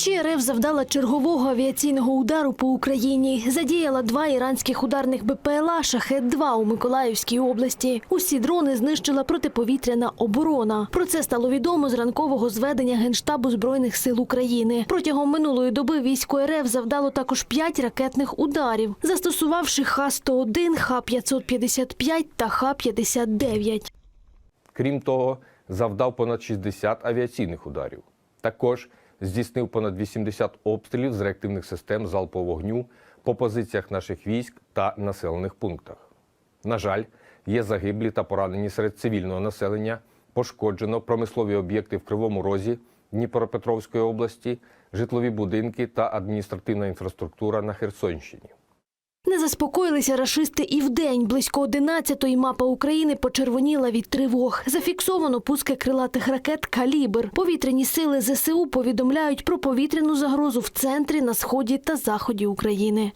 Вночі РФ завдала чергового авіаційного удару по Україні. Задіяла два іранських ударних БПЛА «Шахет-2» у Миколаївській області. Усі дрони знищила протиповітряна оборона. Про це стало відомо з ранкового зведення Генштабу Збройних сил України. Протягом минулої доби військо РФ завдало також п'ять ракетних ударів, застосувавши Х-101, Х-555 та Х-59. Крім того, завдав понад 60 авіаційних ударів. Також здійснив понад 80 обстрілів з реактивних систем залпового вогню по позиціях наших військ та населених пунктах. На жаль, є загиблі та поранені серед цивільного населення, пошкоджено промислові об'єкти в Кривому Розі, Дніпропетровської області, житлові будинки та адміністративна інфраструктура на Херсонщині. Не заспокоїлися рашисти і вдень. Близько 11-ї мапа України почервоніла від тривог. Зафіксовано пуски крилатих ракет «Калібр». Повітряні сили ЗСУ повідомляють про повітряну загрозу в центрі, на сході та заході України.